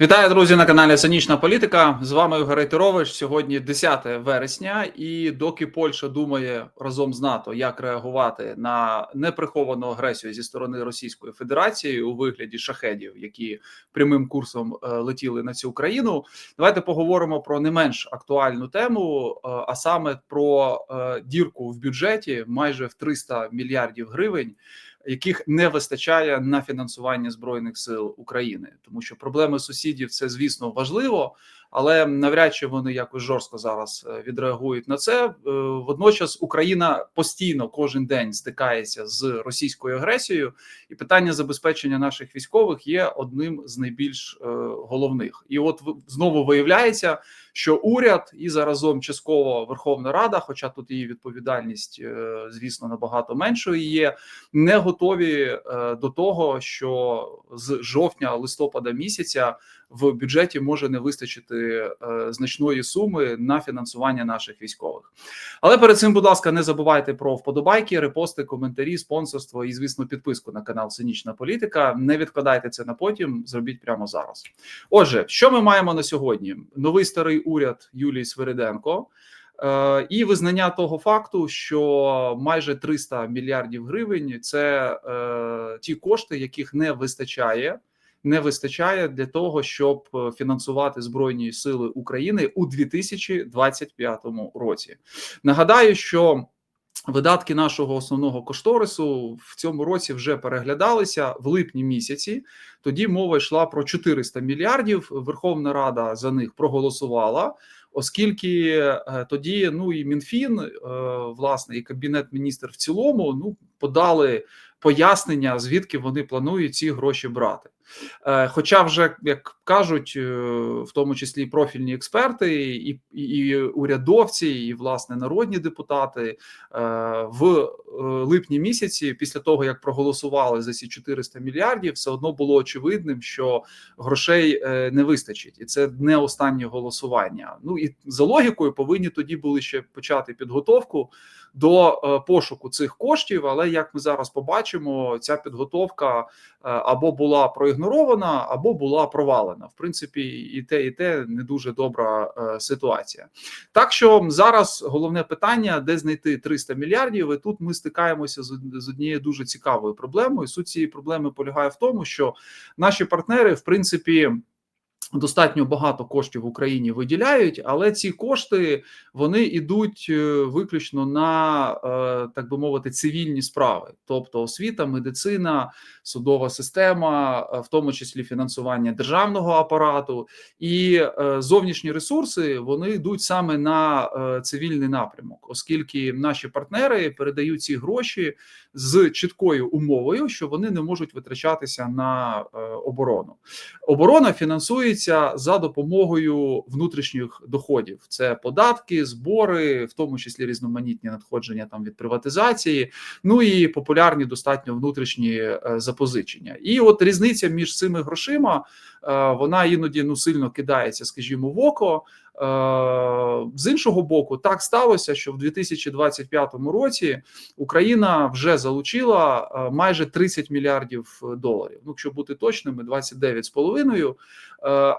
Вітаю, друзі, на каналі Цинічна Політика. З вами Ігор Рейтерович. Сьогодні 10 вересня, і доки Польща думає разом з НАТО, як реагувати на неприховану агресію зі сторони Російської Федерації у вигляді шахедів, які прямим курсом е, летіли на цю країну. Давайте поговоримо про не менш актуальну тему, е, а саме про е, дірку в бюджеті майже в 300 мільярдів гривень яких не вистачає на фінансування збройних сил України, тому що проблеми сусідів це звісно важливо, але навряд чи вони якось жорстко зараз е, відреагують на це. Е, водночас Україна постійно кожен день стикається з російською агресією, і питання забезпечення наших військових є одним з найбільш е, головних. І от знову виявляється, що уряд і заразом частково Верховна Рада, хоча тут її відповідальність, звісно, набагато меншою є, не готові до того, що з жовтня листопада місяця в бюджеті може не вистачити е, значної суми на фінансування наших військових. Але перед цим, будь ласка, не забувайте про вподобайки, репости, коментарі, спонсорство і, звісно, підписку на канал Цинічна Політика. Не відкладайте це на потім, зробіть прямо зараз. Отже, що ми маємо на сьогодні? Новий старий уряд Юлії Свириденко. Е, і визнання того факту, що майже 300 мільярдів гривень це е, ті кошти, яких не вистачає не вистачає для того, щоб е, фінансувати збройні сили України у 2025 році. Нагадаю, що Видатки нашого основного кошторису в цьому році вже переглядалися в липні місяці. Тоді мова йшла про 400 мільярдів. Верховна Рада за них проголосувала, оскільки е, тоді ну і МінФін, е, власне, і кабінет міністрів в цілому ну подали пояснення, звідки вони планують ці гроші брати. Е, хоча, вже як кажуть, е, в тому числі профільні експерти, і і урядовці, і власне народні депутати е, в липні місяці, після того як проголосували за ці 400 мільярдів, все одно було очевидним, що грошей не вистачить, і це не останнє голосування. Ну і за логікою повинні тоді були ще почати підготовку до пошуку цих коштів. Але як ми зараз побачимо, ця підготовка або була проігнорована, або була провалена. В принципі, і те, і те не дуже добра е, ситуація. Так що зараз головне питання, де знайти 300 мільярдів. І тут ми стикаємося з однією дуже цікавою проблемою. Суть цієї проблеми полягає в тому, що наші партнери, в принципі. Достатньо багато коштів в Україні виділяють, але ці кошти вони йдуть е, виключно на е, так би мовити цивільні справи, тобто освіта, медицина, судова система, е, в тому числі фінансування державного апарату. І зовнішні ресурси вони йдуть саме на цивільний напрямок, оскільки наші партнери передають ці гроші з чіткою умовою, що вони не можуть витрачатися на оборону. Оборона фінансується фінансується за допомогою внутрішніх доходів: це податки, збори, в тому числі різноманітні надходження там від приватизації, ну і популярні достатньо внутрішні е, запозичення. І от різниця між цими грошима е, вона іноді ну сильно кидається, скажімо, в око. Е, з іншого боку, так сталося, що в 2025 році Україна вже залучила е, майже 30 мільярдів доларів. Ну, якщо бути точними, 29,5. Е,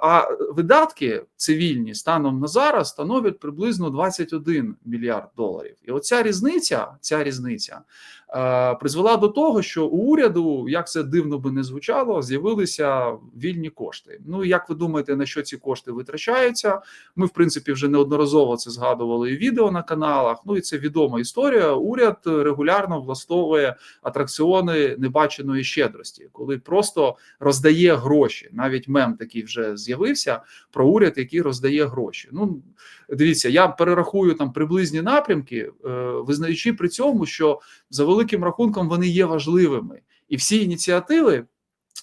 а видатки цивільні станом на зараз становлять приблизно 21 мільярд доларів. І оця різниця, ця різниця призвела до того, що у уряду, як це дивно би не звучало, з'явилися вільні кошти. Ну як ви думаєте, на що ці кошти витрачаються? Ми, в принципі, вже неодноразово це згадували і відео на каналах. Ну і це відома історія. Уряд регулярно влаштовує атракціони небаченої щедрості, коли просто роздає гроші. Навіть мем такий вже з'явився про уряд, який роздає гроші. Ну дивіться, я перерахую там приблизні напрямки, е, визнаючи при цьому, що за великим рахунком вони є важливими, і всі ініціативи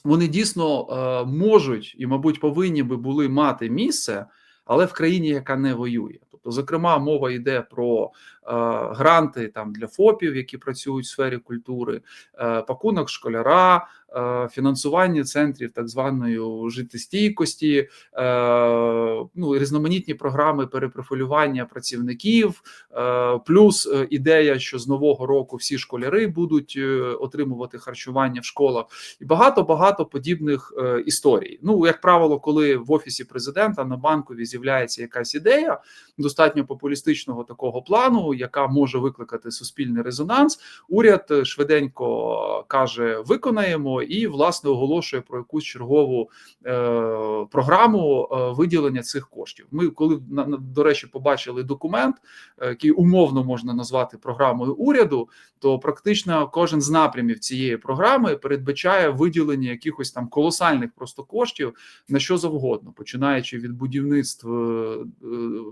вони дійсно е, можуть і, мабуть, повинні би були мати місце, але в країні, яка не воює. Тобто, зокрема, мова йде про гранти там для ФОПів, які працюють в сфері культури, е, пакунок школяра, е, фінансування центрів так званої життєстійкості, е, ну різноманітні програми перепрофілювання працівників, е, плюс е, ідея, що з нового року всі школяри будуть е, отримувати харчування в школах, і багато багато подібних е, історій. Ну як правило, коли в офісі президента на банкові з'являється якась ідея достатньо популістичного такого плану, яка може викликати суспільний резонанс. Уряд е, швиденько каже: виконаємо і власне оголошує про якусь чергову е, програму е, виділення цих коштів. Ми, коли до речі, побачили документ, е, який умовно можна назвати програмою уряду, то практично кожен з напрямів цієї програми передбачає виділення якихось там колосальних просто коштів на що завгодно, починаючи від будівництв е,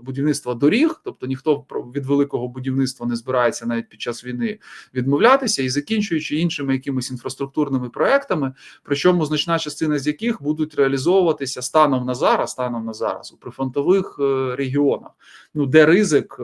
будівництва доріг, тобто ніхто від великого будівництва не збирається навіть під час війни відмовлятися, і закінчуючи іншими якимись інфраструктурними проектами, причому значна частина з яких будуть реалізовуватися станом на зараз, станом на зараз у прифронтових е, регіонах, ну де ризик.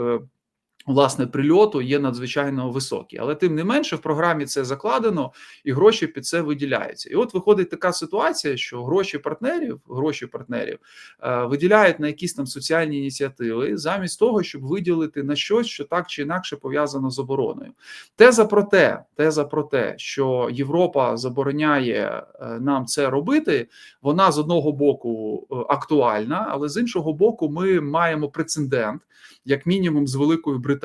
Власне, прильоту є надзвичайно високий, але тим не менше в програмі це закладено і гроші під це виділяються. І от виходить така ситуація, що гроші партнерів, гроші партнерів е, виділяють на якісь там соціальні ініціативи, замість того, щоб виділити на щось, що так чи інакше пов'язано з обороною. Теза про те, теза про те, що Європа забороняє е, нам це робити, вона з одного боку е, актуальна, але з іншого боку, ми маємо прецедент, як мінімум, з Великою Британією,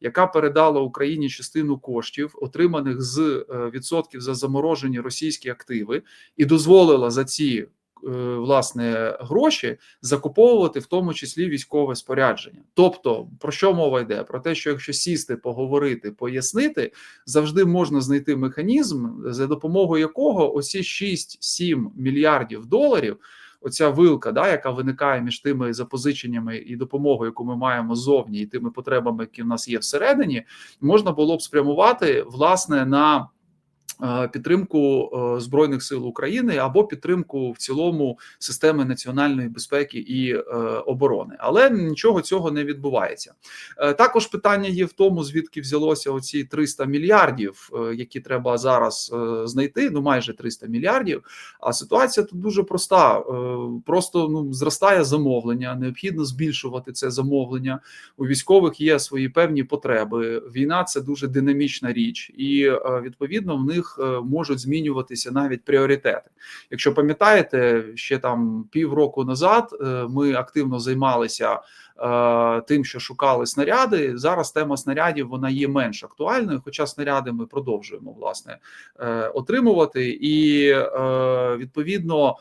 яка передала Україні частину коштів, отриманих з е, відсотків за заморожені російські активи, і дозволила за ці. е, Власне, гроші закуповувати в тому числі військове спорядження. Тобто, про що мова йде? Про те, що якщо сісти, поговорити, пояснити, завжди можна знайти механізм, за допомогою якого оці 6-7 мільярдів доларів оця вилка, да, яка виникає між тими запозиченнями і допомогою, яку ми маємо зовні, і тими потребами, які в нас є всередині, можна було б спрямувати власне на. Підтримку е, збройних сил України або підтримку в цілому системи національної безпеки і е, оборони, але нічого цього не відбувається. Е, Також питання є в тому, звідки взялося оці 300 мільярдів, які треба зараз знайти. Ну майже 300 мільярдів. А ситуація тут дуже проста: просто ну зростає замовлення, необхідно збільшувати це замовлення. У військових є свої певні потреби. Війна це дуже динамічна річ, і відповідно в них е, можуть змінюватися навіть пріоритети. Якщо пам'ятаєте, ще там півроку назад е, ми активно займалися е, тим, що шукали снаряди. Зараз тема снарядів вона є менш актуальною, хоча снаряди ми продовжуємо власне отримувати, і відповідно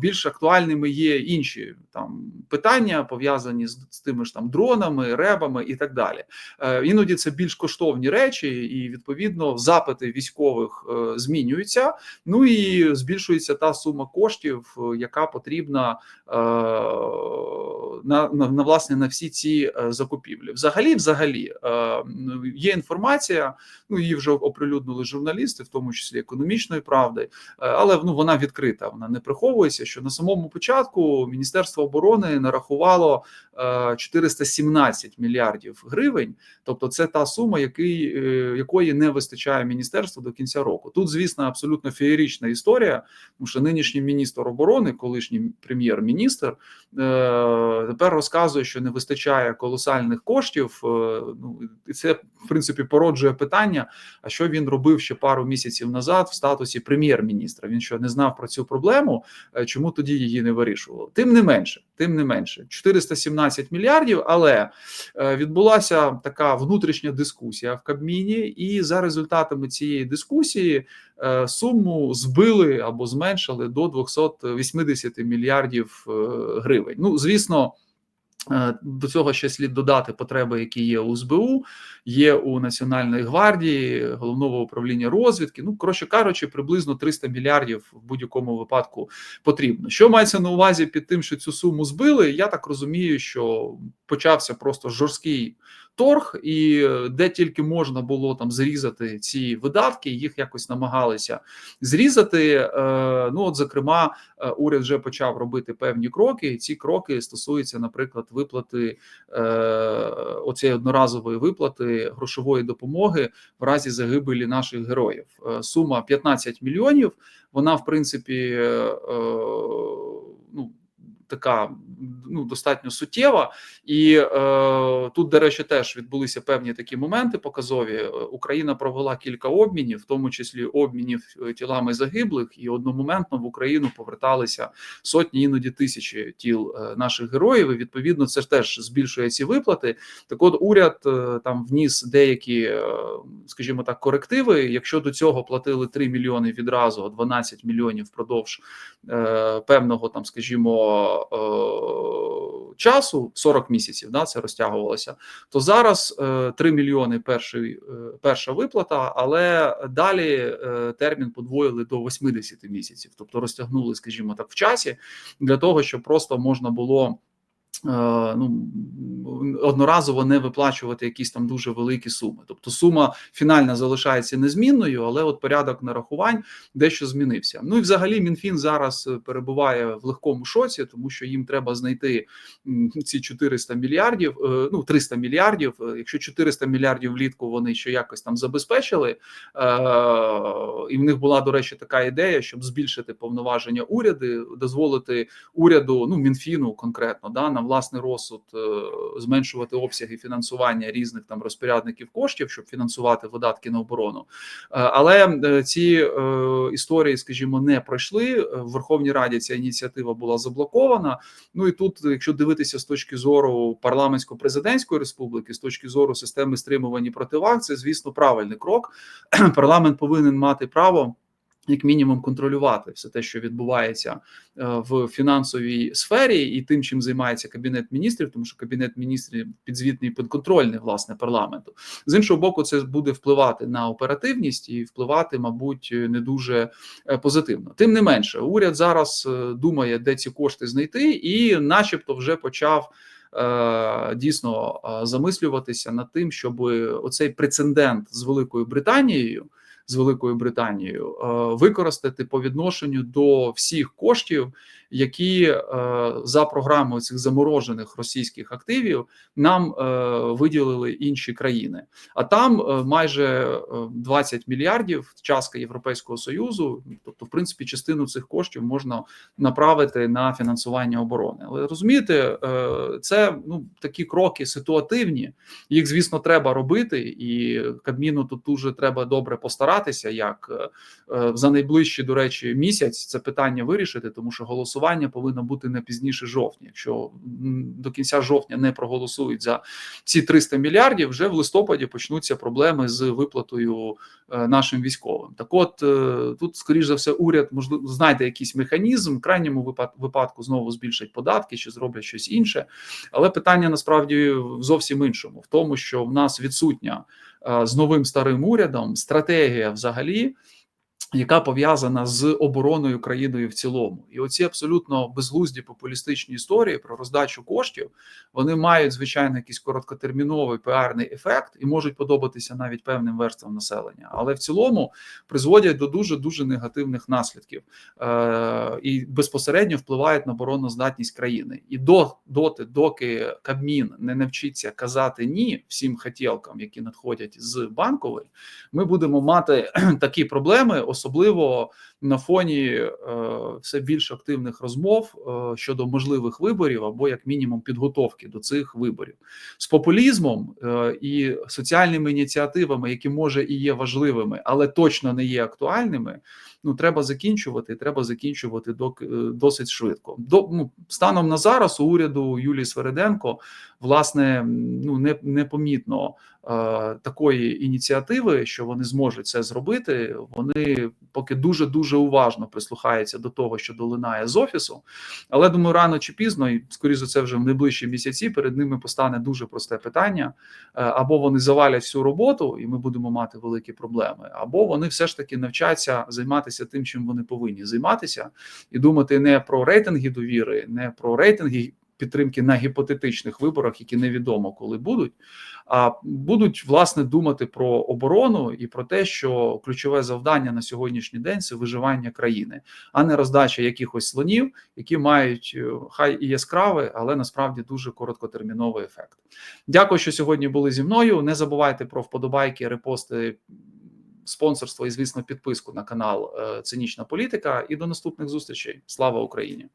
більш актуальними є інші там питання, пов'язані з, з тими ж там дронами, ребами і так далі. Е, Іноді це більш коштовні речі, і відповідно запити військових е, змінюються. Ну і збільшується та сума коштів, е, яка потрібна е, на, на, на власне на всі ці е, закупівлі. Взагалі, взагалі, е, є інформація. Ну її вже оприлюднили журналісти, в тому числі економічної правди, е, але ну вона відкрита, вона не приховується. Що на самому початку Міністерство оборони нарахувало е, 417 мільярдів гривень. Тобто, це та сума, який, е, якої не вистачає міністерству до кінця року. Тут, звісно, абсолютно феєрична історія, тому що нинішній міністр оборони, колишній прем'єр-міністр, е, тепер розказує, що не вистачає колосальних коштів. е, Ну і це в принципі породжує питання: а що він робив ще пару місяців назад в статусі прем'єр-міністра? Він що не знав про цю проблему? Е, Чому тоді її не вирішували? Тим не менше, тим не менше, 417 мільярдів, але е, відбулася така внутрішня дискусія в Кабміні, і за результатами цієї дискусії е, суму збили або зменшили до 280 мільярдів гривень. Ну, звісно. Е, До цього ще слід додати потреби, які є у СБУ, є у Національної гвардії, головного управління розвідки. Ну, коротше кажучи, приблизно 300 мільярдів в будь-якому випадку потрібно. Що мається на увазі під тим, що цю суму збили? Я так розумію, що почався просто жорсткий торг, і де тільки можна було там зрізати ці видатки, їх якось намагалися зрізати. Ну от, зокрема, уряд вже почав робити певні кроки. Ці кроки стосуються, наприклад, виплати оцієї одноразової виплати грошової допомоги в разі загибелі наших героїв. Сума 15 мільйонів. Вона в принципі ну така ну достатньо суттєва, і е, тут, до речі, теж відбулися певні такі моменти показові. Україна провела кілька обмінів, в тому числі обмінів е, тілами загиблих, і одномоментно в Україну поверталися сотні, іноді тисячі тіл е, наших героїв. і Відповідно, це ж теж збільшує ці виплати. Так, от уряд е, там вніс деякі, скажімо так, корективи. Якщо до цього платили 3 мільйони відразу, 12 мільйонів впродовж е, певного там, скажімо. Е, часу 40 місяців, да, це розтягувалося. То зараз 3 е, мільйони перший, е, перша виплата, але далі термін подвоїли до 80 місяців, тобто розтягнули, скажімо так, в часі для того, щоб просто можна було. Ну одноразово не виплачувати якісь там дуже великі суми. Тобто сума фінальна залишається незмінною, але от порядок нарахувань дещо змінився. Ну і взагалі МінФін зараз е, перебуває в легкому шоці, тому що їм треба знайти ці 400 мільярдів, е, ну 300 мільярдів. Е, якщо 400 мільярдів влітку вони ще якось там забезпечили, і в них була до речі така ідея, щоб збільшити повноваження уряди, дозволити уряду, ну мінфіну конкретно да на власний розсуд зменшувати обсяги фінансування різних там розпорядників коштів, щоб фінансувати видатки на оборону. Е, але е, ці е, історії, скажімо, не пройшли в Верховній Раді. Ця ініціатива була заблокована. Ну і тут, якщо дивитися з точки зору парламентсько-президентської республіки, з точки зору системи стримування противаг, це звісно правильний крок. Парламент повинен мати право як мінімум контролювати все те, що відбувається е, в фінансовій сфері, і тим, чим займається кабінет міністрів, тому що кабінет міністрів підзвітний підконтрольний власне парламенту. З іншого боку, це буде впливати на оперативність і впливати, мабуть, не дуже е, позитивно. Тим не менше, уряд зараз е, думає, де ці кошти знайти, і, начебто, вже почав. Дійсно замислюватися над тим, щоб оцей прецедент з Великою Британією з Великою Британією е, використати по відношенню до всіх коштів, які е, за програмою цих заморожених російських активів нам е, виділили інші країни. А там майже 20 мільярдів частка Європейського союзу, тобто, в принципі, частину цих коштів можна направити на фінансування оборони. Але розумієте, це ну такі кроки ситуативні. Їх звісно треба робити, і Кабміну тут дуже треба добре постаратися як е, е, за найближчий, до речі, місяць це питання вирішити, тому що голосування повинно бути не пізніше жовтня. Якщо до кінця жовтня не проголосують за ці 300 мільярдів, вже в листопаді почнуться проблеми з виплатою е, нашим військовим. Так, от тут, скоріш за все, уряд можливо знайде якийсь механізм, в крайньому випадку знову збільшать податки чи зроблять щось інше. Але питання насправді зовсім іншому, в тому, що в нас відсутня з новим старим урядом стратегія взагалі яка пов'язана з обороною країною в цілому, і оці абсолютно безглузді популістичні історії про роздачу коштів вони мають звичайно якийсь короткотерміновий піарний ефект і можуть подобатися навіть певним верствам населення, але в цілому призводять до дуже дуже негативних наслідків е- і безпосередньо впливають на обороноздатність країни. І до доти, доки Кабмін не навчиться казати ні всім хотілкам, які надходять з банкової, ми будемо мати такі проблеми особливо на фоні е, все більш активних розмов е, щодо можливих виборів або як мінімум підготовки до цих виборів з популізмом е, і соціальними ініціативами, які може і є важливими, але точно не є актуальними. Ну треба закінчувати. Треба закінчувати досить швидко. До ну, станом на зараз у уряду Юлії Свериденко власне ну не непомітно е, такої ініціативи, що вони зможуть це зробити. Вони поки дуже дуже уважно прислухаються до того, що долинає з офісу. Але думаю, рано чи пізно, і скоріше це вже в найближчі місяці перед ними постане дуже просте питання: е, або вони завалять всю роботу, і ми будемо мати великі проблеми, або вони все ж таки навчаться займатися тим, чим вони повинні займатися, і думати не про рейтинги довіри, не про рейтинги підтримки на гіпотетичних виборах, які невідомо коли будуть, а будуть власне думати про оборону і про те, що ключове завдання на сьогоднішній день це виживання країни, а не роздача якихось слонів, які мають е, хай і яскравий, але насправді дуже короткотерміновий ефект. Дякую, що сьогодні були зі мною. Не забувайте про вподобайки, репости. Спонсорство і, звісно, підписку на канал е, Цинічна політика. І до наступних зустрічей. Слава Україні!